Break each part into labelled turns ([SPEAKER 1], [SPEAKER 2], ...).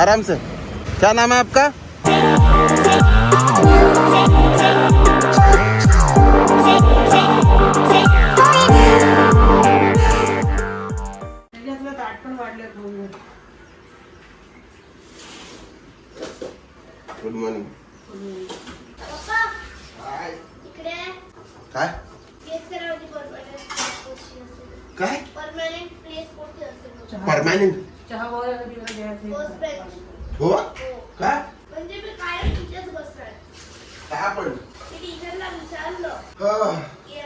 [SPEAKER 1] आराम से क्या नाम है आपका? गुड मॉर्निंग
[SPEAKER 2] पप्पा इकडे.
[SPEAKER 1] काय?
[SPEAKER 2] केस करावची परमनंट
[SPEAKER 1] काय?
[SPEAKER 2] परमनंट
[SPEAKER 3] चहा वगैरे द्यायचं.
[SPEAKER 1] हो?
[SPEAKER 2] म्हणजे मी तिथेच बसणार.
[SPEAKER 1] काय आपण
[SPEAKER 2] मी टीचरला विचारलं. की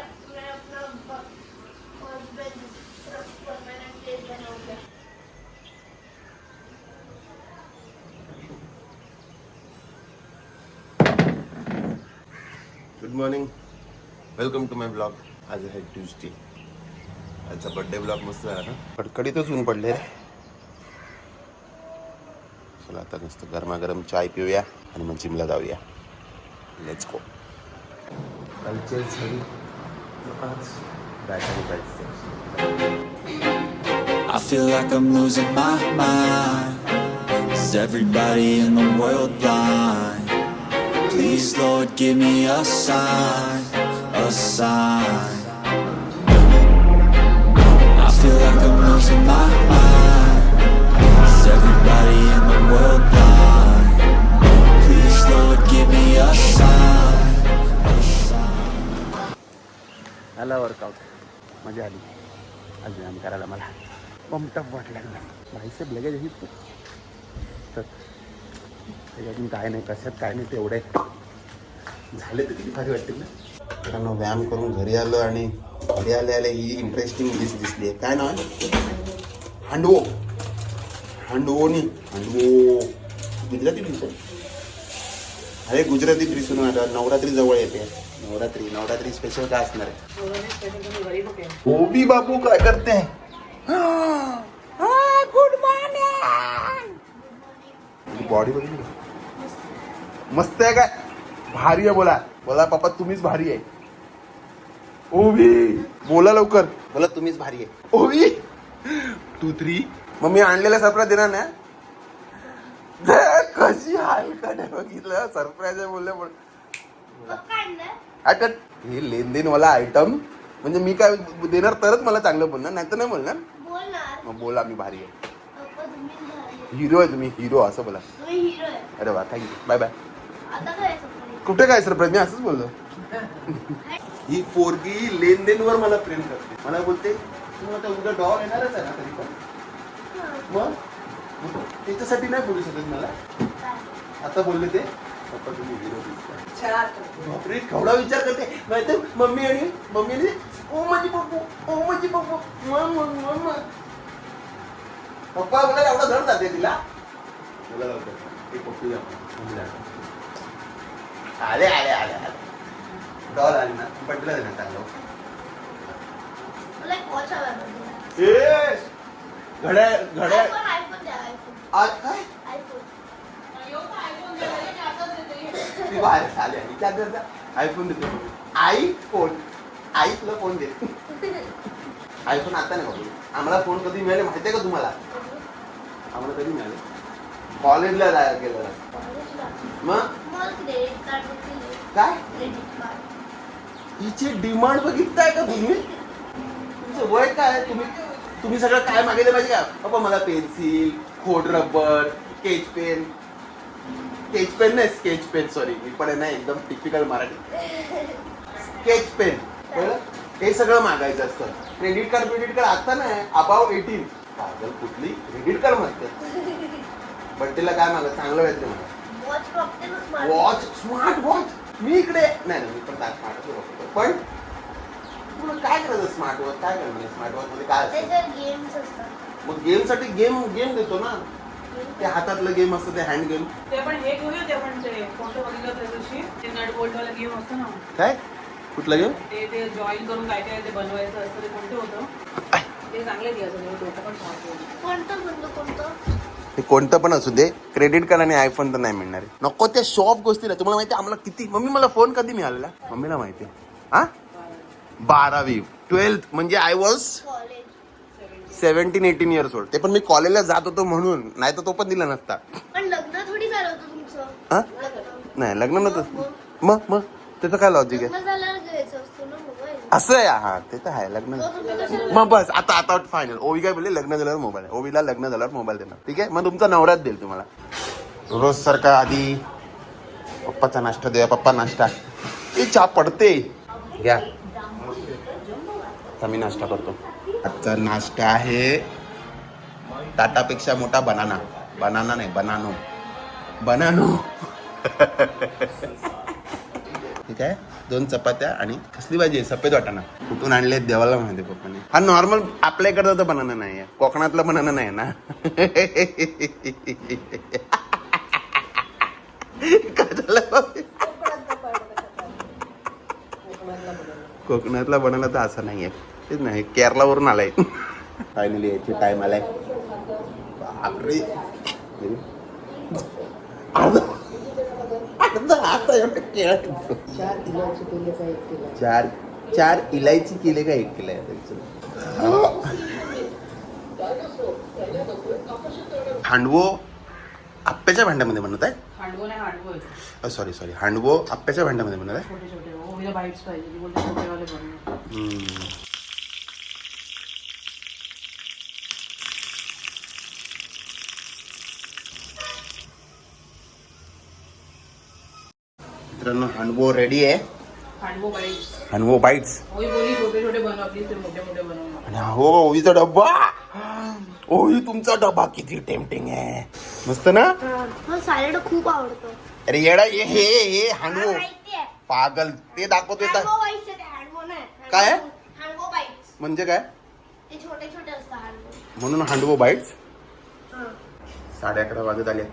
[SPEAKER 1] good morning welcome to my blog आज आहे ट्यूजडे आजचा बर्थडे ब्लॉग मस्त झाला ना? कडकडीतच ऊन पडले रे. चला आता नुसतं गरमागरम चाय पिऊया आणि मग जिमला जाऊया लेट्स गो कालचे झाली आज बॅटरी पाहिजे
[SPEAKER 4] I feel like I'm losing my mind. Is everybody in the world blind? Please, Lord, give me a sign, a sign. Is everybody in the world blind? Please, Lord, give me a sign, a sign.
[SPEAKER 1] आला workout मजा आली. आज व्यायाम करायला मला. पंपटप वाटला bicep लगेच ही तर त्याच्यातून काय नाही कशात काय नाही तेवढे झाले तर किती भारी वाटते ना? कारण व्यायाम करून घरी आलो आणि घरी आले आले ही इंटरेस्टिंग डिश दिसली आहे. काय नाव हांडवो. हांडवोनी हांडवो गुजराती डिश आहे अरे गुजराती डिश आता. नवरात्री जवळ येते. नवरात्री नवरात्री स्पेशल काय असणार आहे? ओबी बाबू काय करते? हैं गुड मॉर्निंग! बॉडी बघितली? मस्त आहे काय? भारी आहे बोला. बोला पप्पा तुम्हीच भारी आहे. ओबी बोला लवकर. बोला तुम्हीच भारी आहे. ओबी टू थ्री मग मी आणलेला सरप्राईज देणार ना दे, कशी हाल काढ बघितलं? सरप्राईज आहे बोलले पण आता हे लेनदेनवाला आयटम म्हणजे मी काय देणार तरच मला चांगलं बोलणार नाही तर नाही बोलणार? मग बोला मी भारी आहे. हिरो आहे तुम्ही हिरो असं बोला.
[SPEAKER 2] तुम्ही हिरो आहे.
[SPEAKER 1] अरे वा थँक्यू बाय बाय
[SPEAKER 2] आता काय सरप्राईज
[SPEAKER 1] कुठे काय सरप्राईज मी असंच बोललो. ही पोरगी लेनदेनवर मला प्रेम करते. मला बोलते तू आता उद्या डॉग येणारच आहे ना तरी पण. मग? मग त्याच्यासाठी नाही बोलू शकत मला. आता बोलले ते. पप्पा तुम्ही हिरो बापरे केवढा विचार करते. माहिती मम्मी आणि मम्मीने ओ माझी पप्पू ओ माझी पप्पू. मम मम मम पप्पा बोला एवढा धड जाते तिला. लवकर ते पप्पू मम्मीला आले आले आले आले. डॉल आली ना. बड्डेला देणार चांगलं
[SPEAKER 2] मला.
[SPEAKER 1] ए
[SPEAKER 2] द्या आयफोन.
[SPEAKER 1] आज काय?
[SPEAKER 2] आयफोन
[SPEAKER 1] ती बाहेर आली आणि त्या आयफोन देतो. आई फोन. आई तुला फोन दे आयफोन आता नाही बघू. आम्हाला फोन कधी मिळाले माहिती आहे का तुम्हाला? आम्हाला कधी मिळाले? कॉलेजला जायला गेलेला. मग? काय? हिची डिमांड बघितताय का तुम्ही? तुमचं वय काय? तुम्ही तुम्ही सगळं काय मागितलं पाहिजे का? बाबा मला पेन्सिल खोड rubber sketch pen. Sketch pen नाही स्केच पेन सॉरी मी पण आहे ना एकदम टिपिकल मराठी. Sketch pen. कळलं हे सगळं मागायचं असतं. क्रेडिट कार्ड क्रेडिट कार्ड आता नाही अबाव एटीन पागल कुठली? क्रेडिट कार्ड मागतात बड्डेला काय मागत चांगलं पाहिजे मला.
[SPEAKER 2] वॉच स्मार्ट
[SPEAKER 1] वॉच मी इकडे नाही नाही मी पण स्मार्ट पण तुला काय करायचं? स्मार्ट वॉच काय करणार स्मार्ट वॉच मध्ये काय असतं?
[SPEAKER 2] त्याच्यात गेम्स असतात.
[SPEAKER 1] मग गेमसाठी गेम गेम देतो ना. ते हातातलं गेम असतं ते हँड गेम
[SPEAKER 3] ते पण हे घेऊया ते पण ते फोटो बघितलं त्या दिवशी. ते नट बोल्ट वाला गेम असतो ना.
[SPEAKER 1] काय? कुठलं गेम
[SPEAKER 3] ते ते जॉईन करून काय काय ते बनवायचं असतं ते कोणतं होतं? ते चांगले द्यायचं डोकं पण.
[SPEAKER 2] कोणतं कोणतं कोणतं?
[SPEAKER 1] ते कोणतं पण असू दे. क्रेडिट कार्ड आणि आयफोन तर नाही मिळणार आहे. नको त्या शॉप गोष्टी ना तुम्हाला माहिती आहे आम्हाला किती मम्मी मला फोन कधी मिळालेला? मम्मीला माहिती आहे. हा? बारावी. ट्वेल्थ म्हणजे I
[SPEAKER 2] was
[SPEAKER 1] seventeen eighteen years old ते पण मी कॉलेजला जात होतो म्हणून. नाही तर तो पण दिला नसता. हा? नाही लग्न नव्हतं. मग मग. त्याचं काय लॉजिक आहे? असं आहे? हा ते तर आहे लग्न. मग बस आता आता फायनल ओवी काय बोलले? लग्न झाल्यावर मोबाईल ओवीला लग्न झाल्यावर मोबाईल देणार. ठीक आहे? मग तुमचा नवराच देईल तुम्हाला. रोज सारखा आधी. पप्पाचा नाश्ता देऊया पप्पा नाश्ता. ए चहा पडते. घ्या. आता मी नाश्ता करतो. आजचा नाश्ता आहे टाटापेक्षा मोठा बनाना. बनाना नाही बनानो. बनानो. ठीक आहे? दोन चपात्या आणि कसली भाजी आहे? सफेद वाटाणा. कुठून आणले देवाला माहिती पप्पाने. हा नॉर्मल आपल्या इकडचा तर बनाना नाही आहे. कोकणातला बनाना नाही ना? कोकणातला बनाना तर असं नाही आहे. तेच नाही केरलावरून आलाय. फायनली यायची टाइम आलाय. बापरे. चार चार इलायची केले का एक केलंय हांडवो आप्याच्या भांड्यामध्ये बनवत आहे. सॉरी सॉरी हांडवो आप्याच्या भांड्यामध्ये बनवत आहे
[SPEAKER 3] छोटे छोटे ओवीला बाईट्स पाहिजे ती बोलते छोटेवाले बनव
[SPEAKER 1] हम्म. मित्रांनो हांडवो रेडी आहे.
[SPEAKER 3] हांडवो बाईट्स
[SPEAKER 1] आणि हो ओवीचा डब्बा. ओवी तुमचा डब्बा किती टेम्पटिंग आहे. मस्त ना?
[SPEAKER 2] हो सॅलड खूप आवडतो.
[SPEAKER 1] अरे येडा हे हे हे हांडवो पागल. ते दाखवतोय काय? म्हणजे काय?
[SPEAKER 2] ते छोटे छोटे असतात हँडवो
[SPEAKER 1] म्हणून हांडवो बाईट्स
[SPEAKER 2] हां.
[SPEAKER 1] साडे अकरा वाजत आले.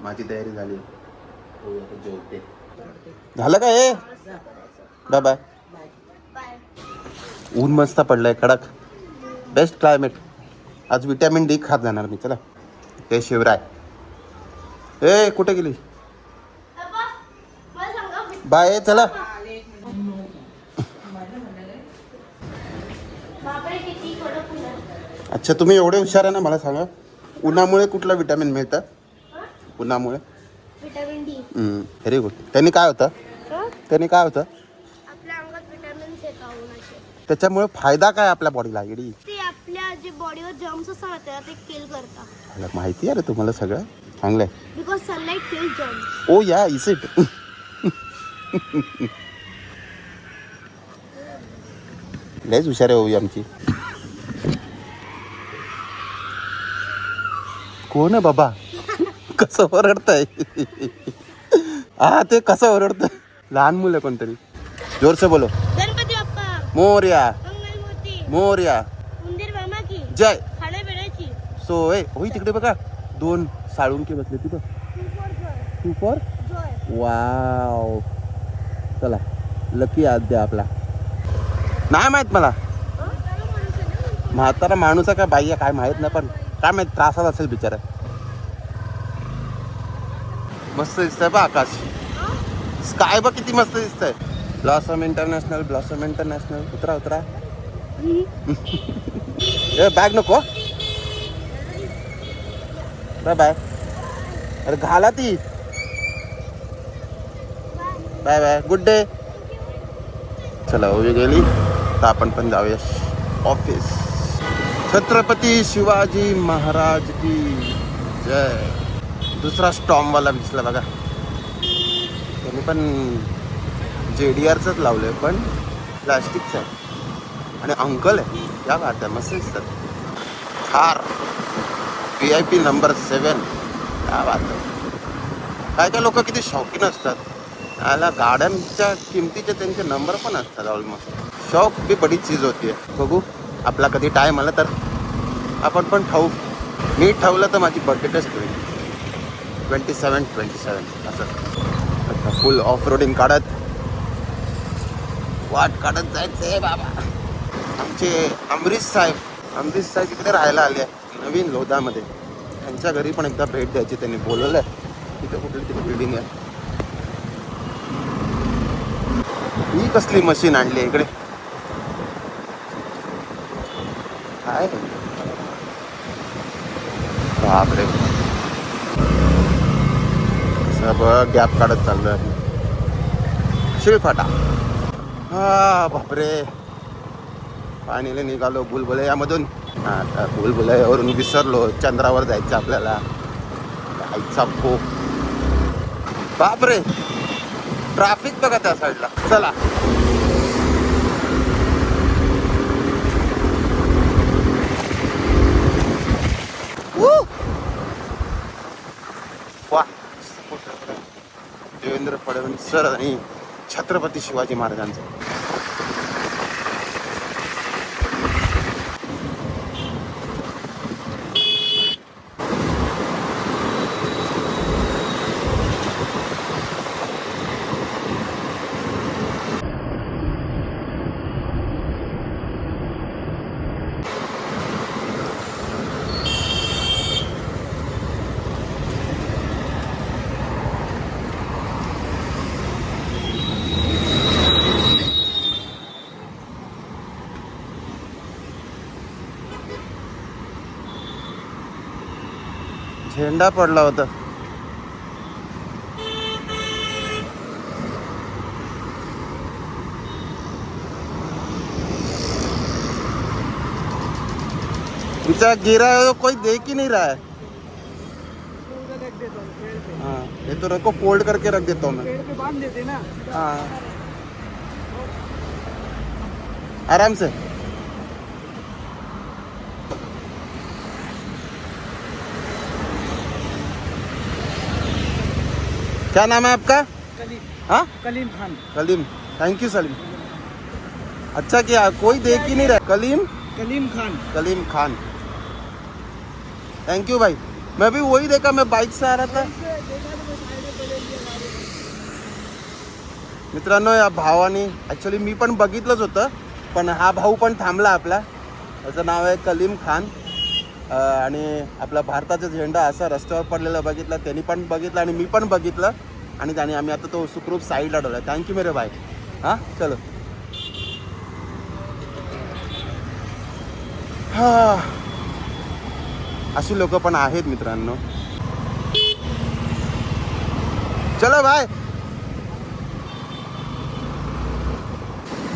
[SPEAKER 1] माझी तयारी झाली. हो, जेवते. झालं काय बाय बाय
[SPEAKER 2] बाय.
[SPEAKER 1] ऊन मस्त पडलंय कडक. बेस्ट क्लायमेट आज विटॅमिन डी खात जाणार मी चला. हे शिवराय. ए कुठे गेली? बाय चला. अच्छा तुम्ही एवढे हुशार आहे ना मला सांगा. उन्हामुळे कुठलं विटॅमिन मिळतं? उन्हामुळे.
[SPEAKER 2] विटॅमिन डी
[SPEAKER 1] व्हेरी गुड त्यांनी काय होतं? त्यांनी काय होतं?
[SPEAKER 2] आपल्या अंगात विटॅमिन्स येतात उन्हाचे
[SPEAKER 1] त्याच्यामुळे फायदा काय आपल्या बॉडीला येडी
[SPEAKER 2] ते आपल्या जे बॉडीवर जर्म्स असतात त्याला ते किल करतात.
[SPEAKER 1] माहिती आहे रे तुम्हाला सगळं. चांगलं आहे.
[SPEAKER 2] Because sunlight kill germs
[SPEAKER 1] oh yeah is it लयच हुशार आहे आमची. कोण आहे बाबा? कसं ओरडतंय? हा ते कसं ओरडतंय? लहान मुलं कोणतरी. जोरसे बोलो.
[SPEAKER 2] गणपती बाप्पा.
[SPEAKER 1] मोर्या. मोर्या.
[SPEAKER 2] उंदीर मामा की.
[SPEAKER 1] जय.
[SPEAKER 2] खाण्यापिण्याची
[SPEAKER 1] सो ए होई तिकडे बघा. दोन साळुंके बसले तिथं. Two for
[SPEAKER 2] joy.
[SPEAKER 1] वाव चला. लकी आद्य आपला. नाही माहीत मला. म्हातारा माणूस आहे काय बाई आहे? काय माहीत नाही पण काय माहीत त्रासात असेल बिचारा. मस्त दिसतंय बा आकाश. स्काय बघ किती मस्त दिसतंय. ब्लॉसम इंटरनॅशनल ब्लॉसम इंटरनॅशनल उतरा उतरा. ए बॅग नको बाय बाय अरे घाला ती. बाय बाय गुड डे चला उभी गेली. तर आपण पण जाऊया. ऑफिस छत्रपती शिवाजी महाराज की जय. दुसरा स्टॉमवाला दिसला बघा. त्यांनी पण जे डी आरचंच लावलं आहे पण प्लास्टिकचं आहे. आणि अंकल आहे या बात आहे मस्त दिसतात. Thar. V I P number seven क्या बात आहे काय काय लोक किती शौकीन असतात. याला गाड्यांच्या किमतीचे त्यांचे नंबर पण असतात ऑलमोस्ट शौक बी बडी चीज होती बघू आपला कधी टाईम आला तर. आपण पण ठाऊ मी ठेवलं तर माझी बर्थडे होईल. Twenty seven twenty seven. असं. आता फुल ऑफ रोडिंग काढत. वाट काढत जायचंय बाबा. आमचे अमरीश साहेब अमरीश साहेब इकडे राहायला आले आहे नवीन लोधामध्ये. त्यांच्या घरी पण एकदा भेट द्यायची त्यांनी बोलवलं आहे तिथे कुठली तरी बिल्डिंग आहे. ही कसली मशीन आणली आहे इकडे? काय? बापरे. गॅप काढत चाललो आहे शिळफाटा. हा बापरे. पाणीला निघालो बुलबुले यामधून आता बुलबुलयावरून विसरलो चंद्रावर जायचं आपल्याला. जायचा खो बापरे. ट्रॅफिक बघा त्या साईडला चला. फडणवीस सर आणि छत्रपती शिवाजी महाराजांचं. झेंडा पडला होता. इतना गिरा है तो कोई देख ही नहीं रहा है. हाँ ये तो रखो फोल्ड करके रख देता हूँ मैं.
[SPEAKER 3] बाँध देते ना.
[SPEAKER 1] हाँ. आराम से. क्या नाम है आपका?
[SPEAKER 3] कलीम।
[SPEAKER 1] हाँ?
[SPEAKER 3] कलीम खान।
[SPEAKER 1] कलीम। थैंक यू सलीम अच्छा किया कोई देख ही नहीं रहा। कलीम?
[SPEAKER 3] कलीम खान।
[SPEAKER 1] कलीम खान। थैंक यू भाई। मैं भी वही देखा मैं बाइक से आ रहा था। मित्रांनो या भावाने ॲक्च्युली मी पण बघितलंच होतं पण हा भाऊ पण थांबला आपला. त्याचं नाव आहे कलीम खान. आणि आपला भारताचा झेंडा असा रस्त्यावर पडलेला बघितला त्यांनी पण बघितलं आणि मी पण बघितलं. आणि त्याने आम्ही आता तो सुखरूप साईडला ठेवला. थँक्यू मेरे भाई. हां चलो. हा. अशी लोक पण आहेत मित्रांनो. चलो भाई.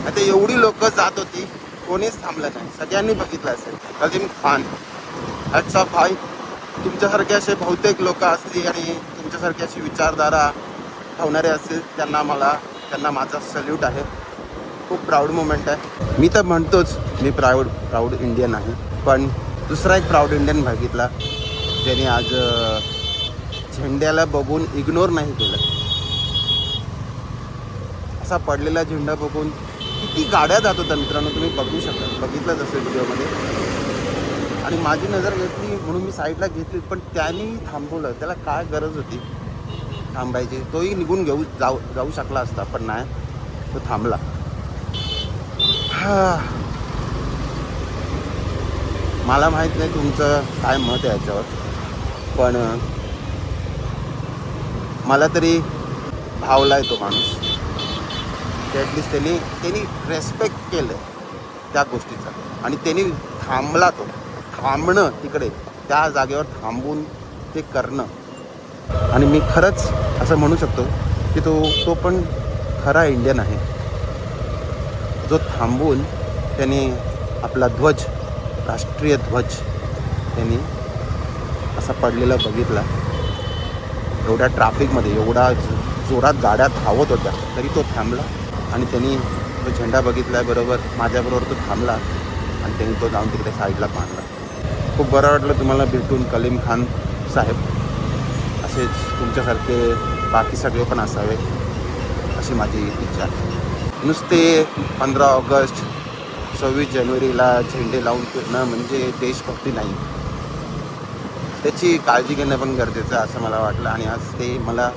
[SPEAKER 1] आता एवढी लोक जात होती कोणीच थांबलं नाही. सगळ्यांनी बघितलं असेल. अजिम खान अच्छा भाई तुमच्यासारखे असे बहुतेक लोक असतील आणि तुमच्यासारखी अशी विचारधारा ठेवणारे असतील त्यांना मला त्यांना माझा सल्यूट आहे. खूप प्राऊड मुमेंट आहे. मी तर म्हणतोच मी प्राऊड प्राऊड इंडियन आहे. पण दुसरा एक प्राऊड इंडियन बघितला ज्याने आज झेंड्याला बघून इग्नोर नाही केलं. असा पडलेला झेंडा बघून किती गाड्या जात होत्या मित्रांनो तुम्ही बघू शकता. बघितलंच असेल व्हिडिओमध्ये आणि माझी नजर घेतली म्हणून मी साईडला घेतली पण त्याने थांबवलं. त्याला काय गरज होती थांबायची? तोही निघून घेऊ जाऊ जाऊ शकला असता पण नाही. तो थांबला. मला माहीत नाही तुमचं काय मत आहे याच्यावर पण मला तरी भावला आहे तो माणूस. ॲटलिस्ट त्यांनी त्यांनी रेस्पेक्ट केलं त्या गोष्टीचा. आणि त्यांनी थांबला तो. थांबणं तिकडे त्या जागेवर थांबून ते करणं. आणि मी खरंच असं म्हणू शकतो की तो तो पण खरा इंडियन आहे. जो थांबून त्याने आपला ध्वज राष्ट्रीय ध्वज त्यांनी असा पडलेला बघितला. एवढ्या ट्रॅफिकमध्ये एवढा जोरात गाड्या धावत होत्या तरी तो थांबला. आणि त्यांनी तो झेंडा बघितल्याबरोबर माझ्याबरोबर तो थांबला. आणि त्यांनी तो जाऊन तिकडे साईडला बांधला. खूप बरं वाटलं तुम्हाला भेटून कलीम खान साहेब. असेच तुमच्यासारखे बाकी सगळे पण असावे अशी माझी इच्छा. आहे नुसते पंधरा ऑगस्ट सव्वीस जानेवारीला झेंडे लावून फिरणं म्हणजे देशभक्ती नाही. त्याची काळजी घेणं पण गरजेचं असं मला वाटलं आणि आज ते मला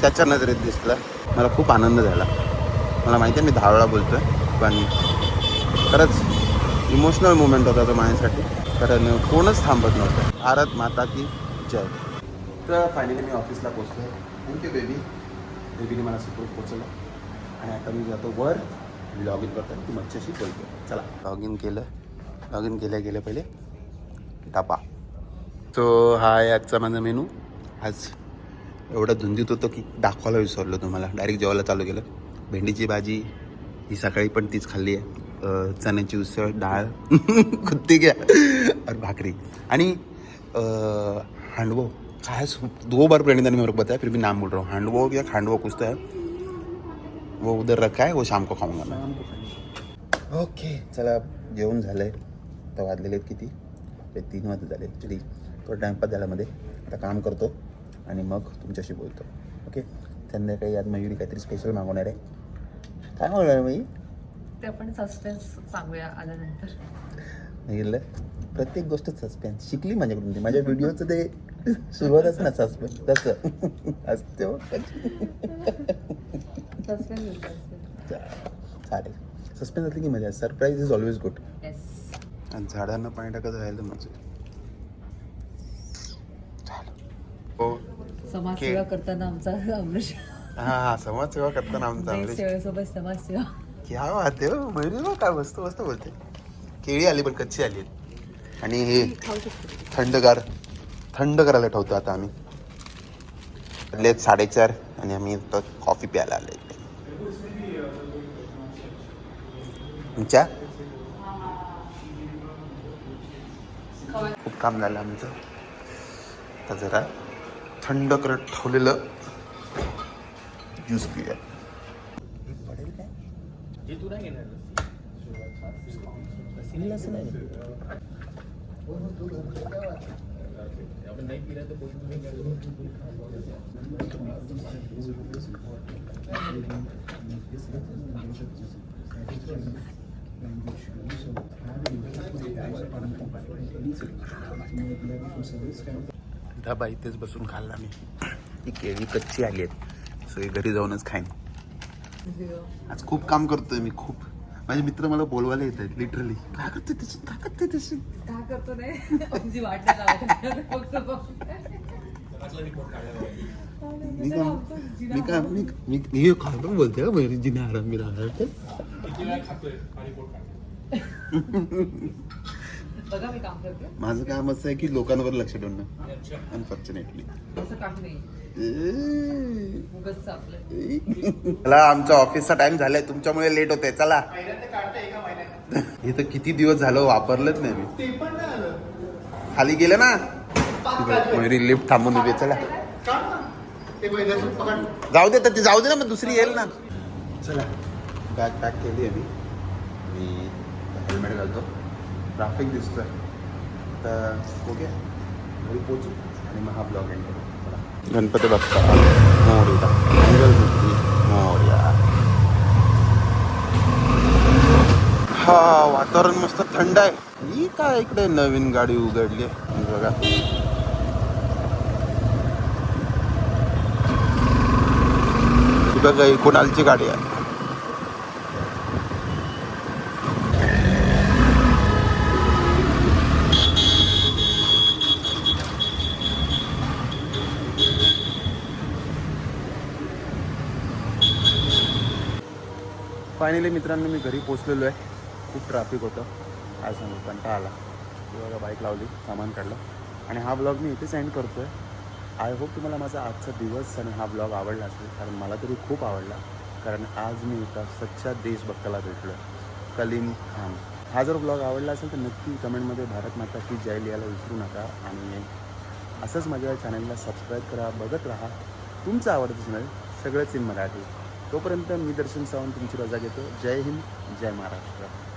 [SPEAKER 1] त्याच्या नजरेत दिसलं. मला खूप आनंद झाला. मला माहिती आहे मी दहा वेळा बोलतो आहे पण खरंच इमोशनल मुमेंट होता तो माझ्यासाठी. कारण कोणच थांबत नव्हतं. भारत माता की जय. तर फायनली मी ऑफिसला पोचलो थँक्यू बेबी बेबीने मला सुखरूप पोचलं आणि आता मी जातो वर लॉग इन करतो ती मच्छाशी बोलतो चला. लॉग इन केलं. लॉग इन केल्या गेलं पहिले. टापा. तो हा आहे आजचा माझा मेनू आज एवढा धुंदीत होतो की दाखवायला विसरलो तुम्हाला. डायरेक्ट जेवायला चालू केलं. भेंडीची भाजी ही सकाळी पण तीच खाल्ली आहे. चण्याची उसळ डाळ कुत्ती घ्या और भाकरी. आणि हांडवो. काय दो बार प्रणिता ने मेरे को बताया फिर भी नाम बोल रहा हूँ. हांडवो या खांडवो कुछ तो है वो उधर रखा है वो शाम को खाऊंगा मैं. ओके चला जेवण झालं आहे तर वाजलेले आहेत किती? ते तीन वाजता झाले ॲक्च्युली थोडं टाईमपास झाल्यामध्ये. आता काम करतो आणि मग तुमच्याशी बोलतो. ओके? संध्याकाळी आज मयुरी काहीतरी स्पेशल मागवणार आहे. काय मागवणार मी
[SPEAKER 3] ते आपण सस्पेन्स सांगूया आल्यानंतर.
[SPEAKER 1] सांगितलं प्रत्येक गोष्ट सस्पेन्स शिकली माझ्याकडून ती. माझ्या व्हिडिओचं ते सुरुवातच ना सस्पेन्स तसं. असते हो.
[SPEAKER 3] सस्पेन्स
[SPEAKER 1] चालेल. सस्पेन्स असली की मजा. Surprise is always good
[SPEAKER 3] yes
[SPEAKER 1] आणि झाडांना पाणी टाकत राहिलं मजा हो.
[SPEAKER 3] समाजसेवा करताना आमचा अमृष
[SPEAKER 1] हा हा. समाजसेवा करताना आमचा
[SPEAKER 3] सेवेसोबत समाजसेवा.
[SPEAKER 1] क्या बात आहे हो. मयुरी हो काय मस्त मस्त बोलते. केळी आली पण कच्ची आली. आणि हे थंडगार थंड करायला ठेवतो आता आम्ही. वाजलेत साडेचार आणि आम्ही तर कॉफी प्यायला आले तुमच्या? खूप काम झालं आमचं. आता जरा थंड करत ठेवलेलं. ज्यूस पिऊया. असं नाही डबा इथेच बसून खाल्ला मी. ही केळी कच्ची आली आहेत. सो हे घरी जाऊनच खाईन. आज खूप काम करतोय मी खूप. माझे मित्र मला बोलवायला येत आहेत लिटरली काय करते तशी काय करते तशी
[SPEAKER 3] काय करतो नाही. वाट.
[SPEAKER 1] मी काय मी काय मी मी मी खातो बोलते का? बहिणी जिने आराम मी राहणार ते
[SPEAKER 3] बघा मी काम करते.
[SPEAKER 1] माझं काम असं आहे की लोकांवर लक्ष ठेवणं. अनफॉर्च्युनेटली
[SPEAKER 3] असं काही नाही.
[SPEAKER 1] चला आमचा ऑफिसचा टाइम झालाय. तुमच्यामुळे लेट होतंय. चला. हे तर किती दिवस झालं वापरलंच नाही मी. खाली गेलं ना? मयुरी लिफ्ट थांबून उभी चला. जाऊ दे तर ती जाऊ दे ना मग दुसरी येईल ना. चला. बॅग पॅक केली आहे मी. हेल्मेट घालतो. ट्रॅफिक दिसतोय. तर ओके घरी पोचू आणि मग हा ब्लॉग एंड करू. गणपती बाप्पा मोर्या मंगलमूर्ती मोर्या. हा वातावरण मस्त थंड आहे. ही काय इकडे नवीन गाडी उघडली आहे? बघा. बघा ही कुणालची गाडी आहे? फायनली मित्रांनो मी घरी पोचलेलो आहे. खूप ट्रॅफिक होतं. काय सांगू कंटाळा आला. बघा बाईक लावली सामान काढलं. आणि हा ब्लॉग मी इथे सेंड करतो आहे आय होप तुम्हाला माझा आजचा दिवस आणि हा ब्लॉग आवडला असेल कारण मला तरी खूप आवडला. कारण आज मी एका सच्चा देशभक्ताला भेटलो आहे कलीम खान. हा जर ब्लॉग आवडला असेल तर नक्की कमेंटमध्ये भारत माता की जय लिहायला विसरू नका. आणि असंच माझ्या चॅनलला सबस्क्राईब करा बघत राहा. तुमचं आवडतं चॅनल सगळंच इन मराठी. तोपर्यंत मी दर्शन सावंत तुमची रजा घेतो. जय हिंद जय महाराष्ट्र.